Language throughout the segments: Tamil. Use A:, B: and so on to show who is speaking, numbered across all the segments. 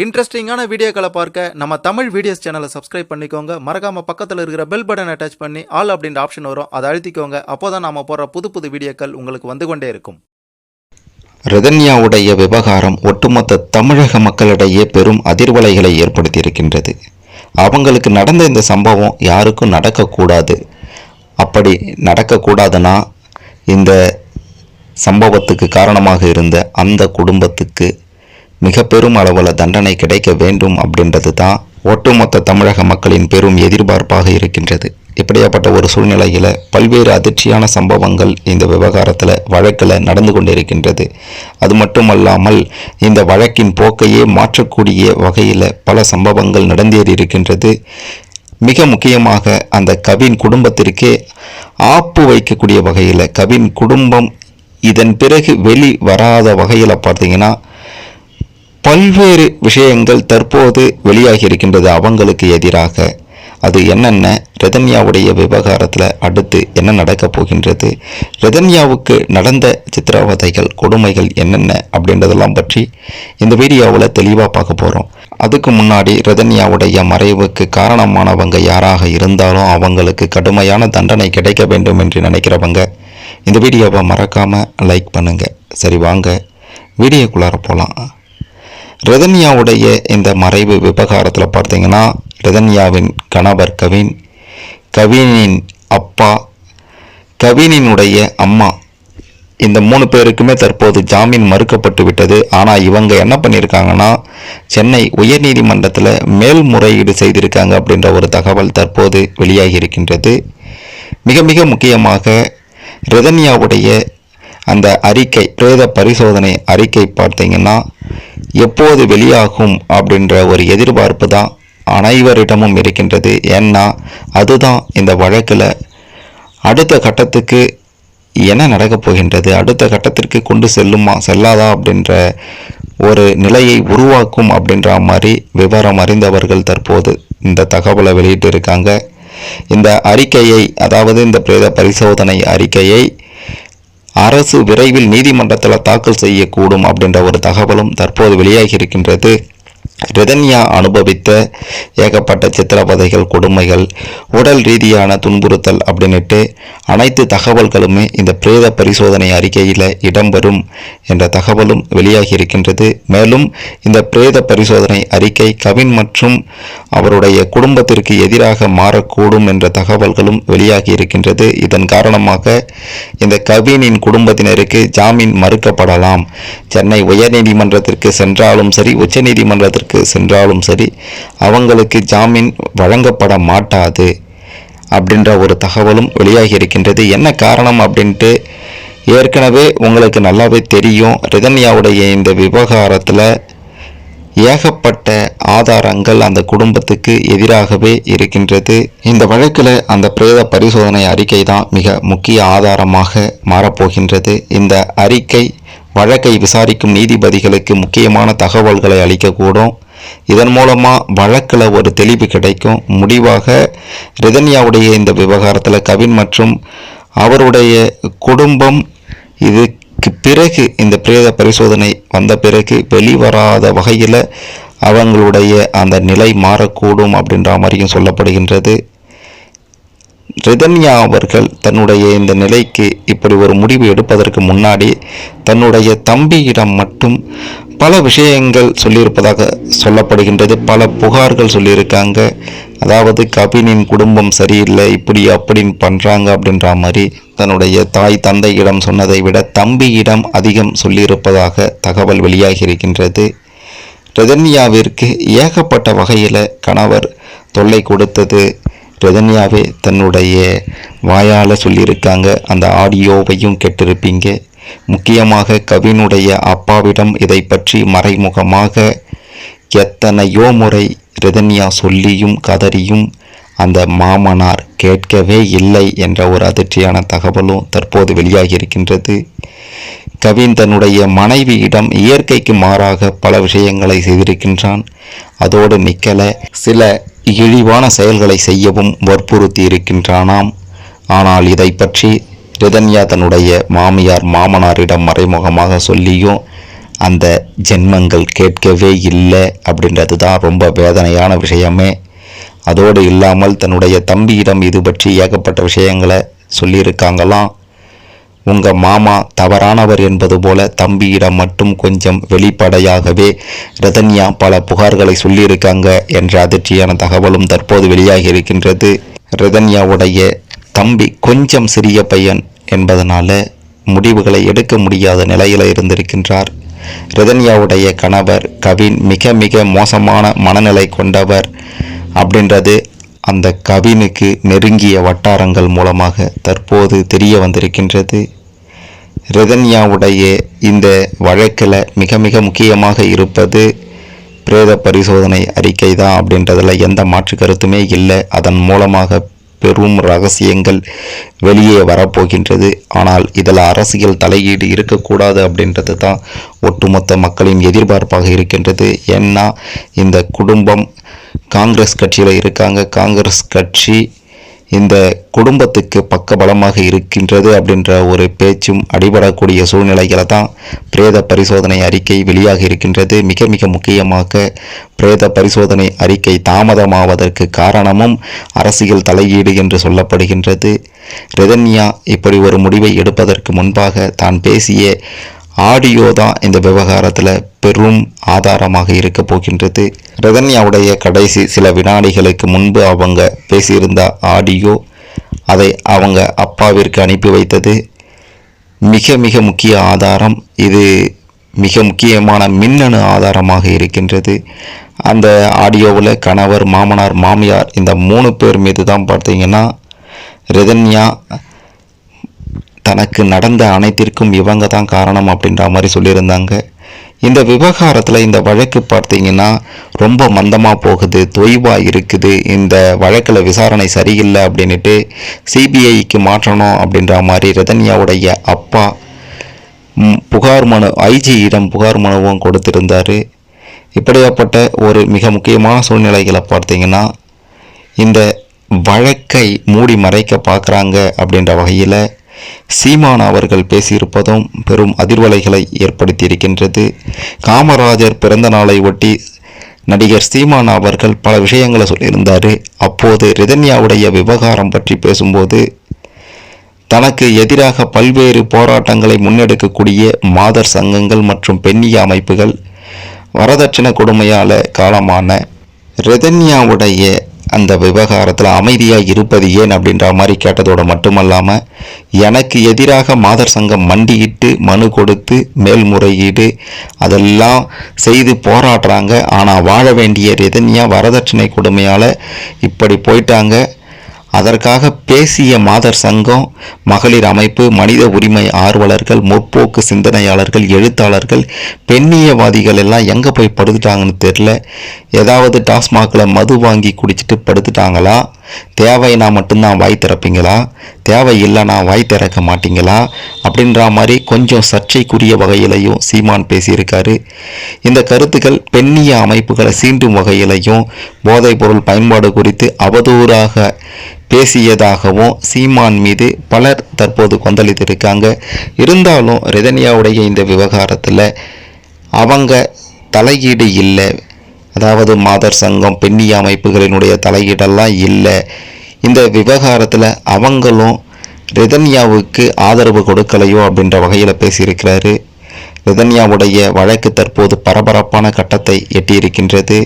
A: இன்ட்ரெஸ்டிங்கான வீடியோக்களை பார்க்க நம்ம தமிழ் வீடியோஸ் சேனலை சப்ஸ்கிரைப் பண்ணிக்கோங்க. மறக்காம பக்கத்தில் இருக்கிற பெல் பட்டன் அட்டாச் பண்ணி ஆல் அப்படின்ற ஆப்ஷன் வரும். அதை அழுத்திக்கோங்க. அப்போதான் நாம போடுற புது புது வீடியோக்கள் உங்களுக்கு வந்து கொண்டே இருக்கும்.
B: ரிதன்யாவுடைய விவகாரம் ஒட்டுமொத்த தமிழக மக்களிடையே பெரும் அதிர்வலைகளை ஏற்படுத்தியிருக்கின்றது. அவங்களுக்கு நடந்த இந்த சம்பவம் யாருக்கும் நடக்கக்கூடாது. அப்படி நடக்கக்கூடாதுன்னா இந்த சம்பவத்துக்கு காரணமாக இருந்த அந்த குடும்பத்துக்கு மிக பெரும் அளவில் தண்டனை கிடைக்க வேண்டும் அப்படின்றது தான் ஒட்டுமொத்த தமிழக மக்களின் பெரும் எதிர்பார்ப்பாக இருக்கின்றது. இப்படியாப்பட்ட ஒரு சூழ்நிலையில் பல்வேறு அதிர்ச்சியான சம்பவங்கள் இந்த விவகாரத்தில் வழக்கில் நடந்து கொண்டிருக்கின்றது. அது மட்டுமல்லாமல் இந்த வழக்கின் போக்கையே மாற்றக்கூடிய வகையில் பல சம்பவங்கள் நடந்தேறி இருக்கின்றது. மிக முக்கியமாக அந்த கவின் குடும்பத்திற்கே ஆப்பு வைக்கக்கூடிய வகையில் கவின் குடும்பம் இதன் பிறகு வெளி வராத வகையில் பார்த்தீங்கன்னா பல்வேறு விஷயங்கள் தற்போது வெளியாகி இருக்கின்றது அவங்களுக்கு எதிராக. அது என்னென்ன? ரெதன்யாவுடைய விவகாரத்தில் அடுத்து என்ன நடக்கப் போகின்றது? ரெதன்யாவுக்கு நடந்த சித்திரவதைகள் கொடுமைகள் என்னென்ன அப்படின்றதெல்லாம் பற்றி இந்த வீடியோவில் தெளிவாக பார்க்க போகிறோம் அதுக்கு முன்னாடி ரதன்யாவுடைய மறைவுக்கு காரணமானவங்க யாராக இருந்தாலும் அவங்களுக்கு கடுமையான தண்டனை கிடைக்க வேண்டும் என்று நினைக்கிறவங்க இந்த வீடியோவை மறக்காமல் லைக் பண்ணுங்கள் சரி வாங்க. வீடியோக்குள்ளார போகலாம் ரதன்யாவுடைய இந்த மறைவு விவகாரத்தில் பார்த்தீங்கன்னா ரதன்யாவின் கணவர் கவின் கவினின் அப்பா கவினினுடைய அம்மா. இந்த மூணு பேருக்குமே தற்போது ஜாமீன் மறுக்கப்பட்டு விட்டது. ஆனால் இவங்க என்ன பண்ணியிருக்காங்கன்னா சென்னை உயர்நீதிமன்றத்தில் மேல்முறையீடு செய்திருக்காங்க அப்படின்ற ஒரு தகவல் தற்போது வெளியாகி இருக்கின்றது. மிக மிக முக்கியமாக ரதன்யாவுடைய அந்த அறிக்கை பிரேத பரிசோதனை அறிக்கை பார்த்தீங்கன்னா எப்போது வெளியாகும் அப்படின்ற ஒரு எதிர்பார்ப்பு தான் அனைவரிடமும் இருக்கின்றது. ஏன்னா அதுதான் இந்த வழக்கில் அடுத்த கட்டத்துக்கு என்ன நடக்கப் போகின்றது? அடுத்த கட்டத்திற்கு கொண்டு செல்லுமா செல்லாதா அப்படின்ற ஒரு நிலையை உருவாக்கும் அப்படின்ற மாதிரி விவரம் அறிந்தவர்கள் தற்போது இந்த தகவலை வெளியிட்டு இருக்காங்க இந்த அறிக்கையை அதாவது இந்த பிரேத பரிசோதனை அறிக்கையை அரசு விரைவில் நீதிமன்றத்தில் தாக்கல் செய்யக்கூடும் அப்படின்ற ஒரு தகவலும் தற்போது வெளியாகி இருக்கின்றது. ரிதன்யா அனுபவித்த ஏகப்பட்ட சித்திரவதைகள் கொடுமைகள் உடல் ரீதியான துன்புறுத்தல் அப்படின்ட்டு அனைத்து தகவல்களுமே இந்த பிரேத பரிசோதனை அறிக்கையில் இடம்பெறும் என்ற தகவலும் வெளியாகி இருக்கின்றது. மேலும் இந்த பிரேத பரிசோதனை அறிக்கை கவின் மற்றும் அவருடைய குடும்பத்திற்கு எதிராக மாறக்கூடும் என்ற தகவல்களும் வெளியாகி இருக்கின்றது. இதன் காரணமாக இந்த கவினின் குடும்பத்தினருக்கு ஜாமீன் மறுக்கப்படலாம். சென்னை உயர்நீதிமன்றத்திற்கு சென்றாலும் சரி உச்சநீதிமன்றத்திற்கு சென்றாலும் சரி அவங்களுக்கு ஜாமீன் வழங்கப்பட மாட்டாது அப்படின்ற ஒரு தகவலும் வெளியாகி இருக்கின்றது. என்ன காரணம் அப்படின்ட்டு ஏற்கனவே உங்களுக்கு நல்லாவே தெரியும். ரிதன்யாவுடைய இந்த விவகாரத்தில் ஏகப்பட்ட ஆதாரங்கள் அந்த குடும்பத்துக்கு எதிராகவே இருக்கின்றது. இந்த வழக்கில் அந்த பிரேத பரிசோதனை அறிக்கை தான் மிக முக்கிய ஆதாரமாக மாறப்போகின்றது. இந்த அறிக்கை வழக்கை விசாரிக்கும் நீதிபதிகளுக்கு முக்கியமான தகவல்களை அளிக்கக்கூடும். இதன் மூலமாக வழக்கில் ஒரு தெளிவு கிடைக்கும். முடிவாக ரிதன்யாவுடைய இந்த விவகாரத்தில் கவின் மற்றும் அவருடைய குடும்பம் இதுக்கு பிறகு இந்த பிரேத பரிசோதனை வந்த பிறகு வெளிவராத வகையில் அவங்களுடைய அந்த நிலை மாறக்கூடும் அப்படின்ற மாதிரியும் சொல்லப்படுகின்றது. ரிதன்யா அவர்கள் தன்னுடைய இந்த நிலைக்கு இப்படி ஒரு முடிவு எடுப்பதற்கு முன்னாடி தன்னுடைய தம்பியிடம் மட்டும் பல விஷயங்கள் சொல்லியிருப்பதாக சொல்லப்படுகின்றது. பல புகார்கள் சொல்லியிருக்காங்க. அதாவது கபினின் குடும்பம் சரியில்லை இப்படி அப்படின்னு பண்ணுறாங்க அப்படின்ற மாதிரி தன்னுடைய தாய் தந்தையிடம் சொன்னதை விட தம்பியிடம் அதிகம் சொல்லியிருப்பதாக தகவல் வெளியாகி இருக்கின்றது ரெதன்யாவிற்கு ஏகப்பட்ட வகையில் கணவர் தொல்லை கொடுத்தது. ரெதன்யாவே தன்னுடைய வாயால் சொல்லியிருக்காங்க. அந்த ஆடியோவையும் கேட்டிருப்பீங்க. முக்கியமாக கவினுடைய அப்பாவிடம் இதை பற்றி மறைமுகமாக எத்தனையோ முறை ரிதன்யா சொல்லியும் கதறியும் அந்த மாமனார் கேட்கவே இல்லை என்ற ஒரு அதிர்ச்சியான தகவலும் தற்போது வெளியாகி இருக்கின்றது கவின் தன்னுடைய மனைவியிடம் இயற்கைக்கு மாறாக பல விஷயங்களை செய்திருக்கின்றான். அதோடு நிக்கல சில இழிவான செயல்களை செய்யவும் வற்புறுத்தி இருக்கின்றானாம் ஆனால் இதை பற்றி ரிதன்யா தன்னுடைய மாமியார் மாமனாரிடம் மறைமுகமாக சொல்லியும் அந்த ஜென்மங்கள் கேட்கவே இல்லை அப்படின்றது தான் ரொம்ப வேதனையான விஷயமே. அதோடு இல்லாமல் தன்னுடைய தம்பியிடம் இது பற்றி ஏகப்பட்ட விஷயங்களை சொல்லியிருக்காங்களாம். உங்கள் மாமா தவறானவர் என்பது போல தம்பியிடம் மட்டும் கொஞ்சம் வெளிப்படையாகவே ரதன்யா பல புகார்களை சொல்லியிருக்காங்க என்ற அதிர்ச்சியான தகவலும் தற்போது வெளியாகி இருக்கின்றது. ரதன்யாவுடைய தம்பி கொஞ்சம் சிறிய பையன் என்பதனால முடிவுகளை எடுக்க முடியாத நிலையில் இருந்திருக்கின்றார். ரதன்யாவுடைய கணவர் கவின் மிக மிக மோசமான மனநிலை கொண்டவர் அப்படின்றது அந்த கவினுக்கு நெருங்கிய வட்டாரங்கள் மூலமாக தற்போது தெரிய வந்திருக்கின்றது. ரதன்யாவுடைய இந்த வழக்கில் மிக மிக முக்கியமாக இருப்பது பிரேத பரிசோதனை அறிக்கை தான் அப்படின்றதுல எந்த மாற்று கருத்துமே இல்லை. அதன் மூலமாக பெரும் ரகசியங்கள் வெளியே வரப்போகின்றது. ஆனால் இதில் அரசியல் தலையீடு இருக்கக்கூடாது அப்படின்றது தான் ஒட்டுமொத்த மக்களின் எதிர்பார்ப்பாக இருக்கின்றது. ஏன்னா இந்த குடும்பம் காங்கிரஸ் கட்சியில் இருக்காங்க. காங்கிரஸ் கட்சி இந்த குடும்பத்துக்கு பக்கபலமாக இருக்கின்றது அப்படின்ற ஒரு பேச்சும் அடிபடக்கூடிய சூழ்நிலைகளை தான் பிரேத பரிசோதனை அறிக்கை வெளியாக இருக்கின்றது. மிக மிக முக்கியமாக பிரேத பரிசோதனை அறிக்கை தாமதமாவதற்கு காரணமும் அரசியல் தலையீடு என்று சொல்லப்படுகின்றது. ரெதன்யா இப்படி ஒரு முடிவை எடுப்பதற்கு முன்பாக தான் பேசிய ஆடியோ தான் இந்த விவகாரத்தில் பெரும் ஆதாரமாக இருக்க போகின்றது. ரதன்யாவுடைய கடைசி சில வினாடிகளுக்கு முன்பு அவங்க பேசியிருந்த ஆடியோ அதை அவங்க அப்பாவிற்கு அனுப்பி வைத்தது. மிக மிக முக்கிய ஆதாரம். இது மிக முக்கியமான மின்னணு ஆதாரமாக இருக்கின்றது. அந்த ஆடியோவில் கணவர் மாமனார் மாமியார் இந்த மூணு பேர் மீது தான் பார்த்தீங்கன்னா ரதன்யா தனக்கு நடந்த அனைத்திற்கும் இவங்க தான் காரணம் அப்படின்ற மாதிரி சொல்லியிருந்தாங்க. இந்த விவகாரத்தில் இந்த வழக்கு பார்த்தீங்கன்னா ரொம்ப மந்தமாக போகுது தொய்வாக இருக்குது. இந்த வழக்கில் விசாரணை சரியில்லை அப்படின்ட்டு சிபிஐக்கு மாற்றணும் அப்படின்ற மாதிரி ரதன்யாவுடைய அப்பா புகார் மனு ஐஜியிடம் புகார் மனுவும் கொடுத்திருந்தார். இப்படியாப்பட்ட ஒரு மிக முக்கியமான சூழ்நிலைகளை பார்த்தீங்கன்னா இந்த வழக்கை மூடி மறைக்க பார்க்குறாங்க அப்படின்ற வகையில் சீமான் அவர்கள் பேசியிருப்பதும் பெரும் அதிர்வலைகளை ஏற்படுத்தியிருக்கின்றது. காமராஜர் பிறந்த நாளை ஒட்டி நடிகர் சீமான் அவர்கள் பல விஷயங்களை சொல்லியிருந்தார். அப்போது ரிதன்யாவுடைய விவகாரம் பற்றி பேசும்போது தனக்கு எதிராக பல்வேறு போராட்டங்களை முன்னெடுக்கக்கூடிய மாதர் சங்கங்கள் மற்றும் பெண்ணிய அமைப்புகள் வரதட்சணை கொடுமையால் காலமான ரெதன்யாவுடைய அந்த விவகாரத்தில் அமைதியாக இருப்பது ஏன் அப்படின்ற மாதிரி கேட்டதோடு மட்டுமல்லாமல் எனக்கு எதிராக மாதர் சங்கம் மண்டியிட்டு மனு கொடுத்து மேல்முறையீடு அதெல்லாம் செய்து போராடுறாங்க. ஆனால் வாழ வேண்டிய எதனியாக வரதட்சணை கொடுமையால் இப்படி போயிட்டாங்க. அதற்காக பேசிய மாதர் சங்கம் மகளிர் அமைப்பு மனித உரிமை ஆர்வலர்கள் முற்போக்கு சிந்தனையாளர்கள் எழுத்தாளர்கள் பெண்ணியவாதிகள் எல்லாம் எங்கே போய் படுத்துட்டாங்கன்னு தெரில ஏதாவது டாஸ்மாகில் மது வாங்கி குடிச்சிட்டு படுத்துட்டாங்களா? தேவைனா மட்டும்தான் வாய் திறப்பீங்களா? தேவை இல்லைனா வாய் திறக்க மாட்டீங்களா? அப்படின்ற மாதிரி கொஞ்சம் சர்ச்சைக்குரிய வகையிலையும் சீமான் பேசியிருக்காரு. இந்த கருத்துக்கள் பெண்ணிய அமைப்புகளை சீண்டும் வகையிலையும் போதைப் பொருள் பயன்பாடு குறித்து அவதூறாக பேசியதாகவும் சீமான் மீது பலர் தற்போது கொந்தளித்திருக்காங்க. இருந்தாலும் ரிதனியாவுடைய இந்த விவகாரத்தில் அவங்க தலையீடு இல்லை. அதாவது மாதர் சங்கம் பெண்ணிய அமைப்புகளினுடைய தலையீடெல்லாம் இல்லை. இந்த விவகாரத்தில் அவங்களும் ரிதன்யாவுக்கு ஆதரவு கொடுக்கலையோ அப்படின்ற வகையில் பேசியிருக்கிறாரு. ரிதன்யாவுடைய வழக்கு தற்போது பரபரப்பான கட்டத்தை எட்டியிருக்கின்றது.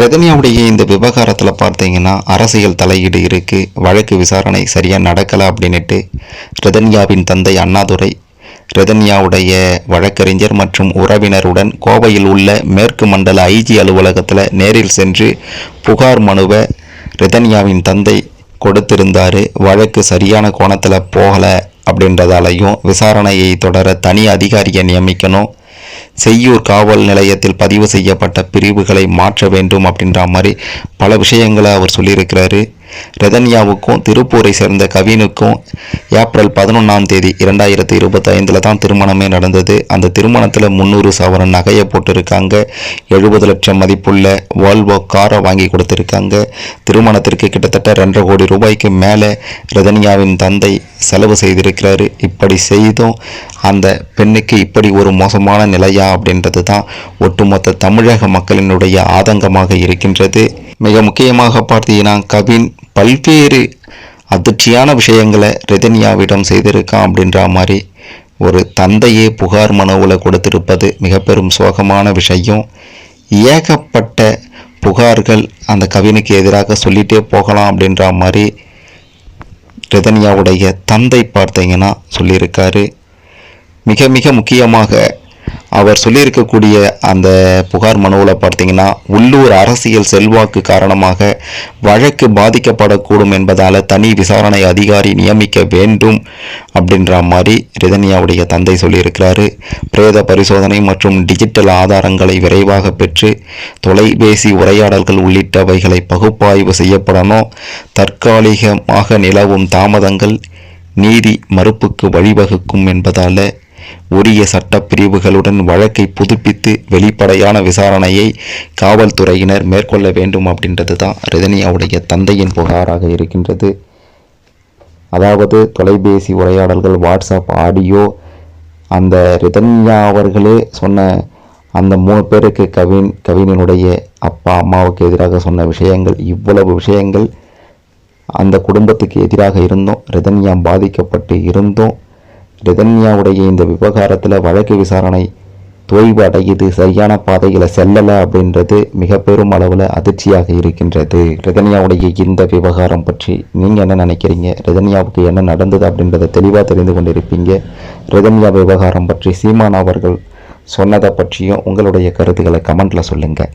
B: ரதன்யாவுடைய இந்த விவகாரத்தில் பார்த்தீங்கன்னா அரசியல் தலையீடு இருக்குது வழக்கு விசாரணை சரியாக நடக்கலை அப்படின்னுட்டு ரதன்யாவின் தந்தை அண்ணாதுரை ரெதன்யாவுடைய வழக்கறிஞர் மற்றும் உறவினருடன் கோவையில் உள்ள மேற்கு மண்டல ஐஜி அலுவலகத்தில் நேரில் சென்று புகார் மனுவை ரிதன்யாவின் தந்தை கொடுத்திருந்தார். வழக்கு சரியான கோணத்தில் போகலை அப்படின்றதாலையும் விசாரணையை தொடர தனி அதிகாரியை நியமிக்கணும். செய்யூர் காவல் நிலையத்தில் பதிவு செய்யப்பட்ட பிரிவுகளை மாற்ற வேண்டும் அப்படின்ற மாதிரி பல விஷயங்களை அவர் சொல்லியிருக்கிறாரு. ரெதன்யாவுக்கும் திருப்பூரை சேர்ந்த கவினுக்கும் ஏப்ரல் பதினொன்றாம் தேதி இரண்டாயிரத்தி இருபத்தைந்தில் தான் திருமணமே நடந்தது. அந்த திருமணத்தில் முந்நூறு சவரன் நகையை போட்டிருக்காங்க. எழுபது லட்சம் மதிப்புள்ள வால்வோ காரை வாங்கி கொடுத்துருக்காங்க. திருமணத்திற்கு கிட்டத்தட்ட ரெண்டரை கோடி ரூபாய்க்கு மேலே ரதன்யாவின் தந்தை செலவு செய்திருக்கிறாரு. இப்படி செய்தும் அந்த பெண்ணுக்கு இப்படி ஒரு மோசமான நிலையா அப்படின்றது தான் ஒட்டுமொத்த தமிழக மக்களினுடைய ஆதங்கமாக இருக்கின்றது. மிக முக்கியமாக பார்த்தீங்கன்னா கவின் பல்வேறு அதிர்ச்சியான விஷயங்களை ரெதன்யாவிடம் செய்திருக்கான் அப்படின்ற மாதிரி ஒரு தந்தையே புகார் மனுவில் கொடுத்திருப்பது மிக பெரும் சோகமான விஷயம். ஏகப்பட்ட புகார்கள் அந்த கவினுக்கு எதிராக சொல்லிகிட்டே போகலாம் அப்படின்ற மாதிரி ரெதன்யாவுடைய தந்தை பார்த்தீங்கன்னா சொல்லியிருக்காரு. மிக மிக முக்கியமாக அவர் சொல்லியிருக்கக்கூடிய அந்த புகார் மனுவில் பார்த்தீங்கன்னா உள்ளூர் அரசியல் செல்வாக்கு காரணமாக வழக்கு பாதிக்கப்படக்கூடும் என்பதால் தனி விசாரணை அதிகாரி நியமிக்க வேண்டும் அப்படின்ற மாதிரி ரிதன்யாவுடைய தந்தை சொல்லியிருக்கிறாரு. பிரேத பரிசோதனை மற்றும் டிஜிட்டல் ஆதாரங்களை விரைவாக பெற்று தொலைபேசி உரையாடல்கள் உள்ளிட்டவைகளை பகுப்பாய்வு செய்யப்படணும். தற்காலிகமாக நிலவும் தாமதங்கள் நீதி மறுப்புக்கு வழிவகுக்கும் என்பதால் உரிய சட்டப்பிரிவுகளுடன் வழக்கை புதுப்பித்து வெளிப்படையான விசாரணையை காவல்துறையினர் மேற்கொள்ள வேண்டும் அப்படின்றது தான் ரஜினியாவுடைய தந்தையின் புகாராக இருக்கின்றது. அதாவது தொலைபேசி உரையாடல்கள் வாட்ஸ்அப் ஆடியோ அந்த ரிதன்யா அவர்களே சொன்ன அந்த மூணு பேருக்கு கவின் கவினினுடைய அப்பா அம்மாவுக்கு எதிராக சொன்ன விஷயங்கள் இவ்வளவு விஷயங்கள் அந்த குடும்பத்துக்கு எதிராக இருந்தும் ரிதன்யா பாதிக்கப்பட்டு இருந்தும் ரிதன்யாவுடைய இந்த விவகாரத்தில் வழக்கு விசாரணை தொய்வு அடையுது சரியான பாதையில் செல்லலை அப்படின்றது மிக பெரும் அளவில் அதிர்ச்சியாக இருக்கின்றது. ரிதன்யாவுடைய இந்த விவகாரம் பற்றி நீங்கள் என்ன நினைக்கிறீங்க? ரிதன்யாவுக்கு என்ன நடந்தது அப்படின்றத தெளிவாக தெரிந்து கொண்டிருப்பீங்க. ரிதன்யா விவகாரம் பற்றி சீமான் அவர்கள் சொன்னதை பற்றியும் உங்களுடைய கருத்துக்களை கமெண்ட்டில் சொல்லுங்கள்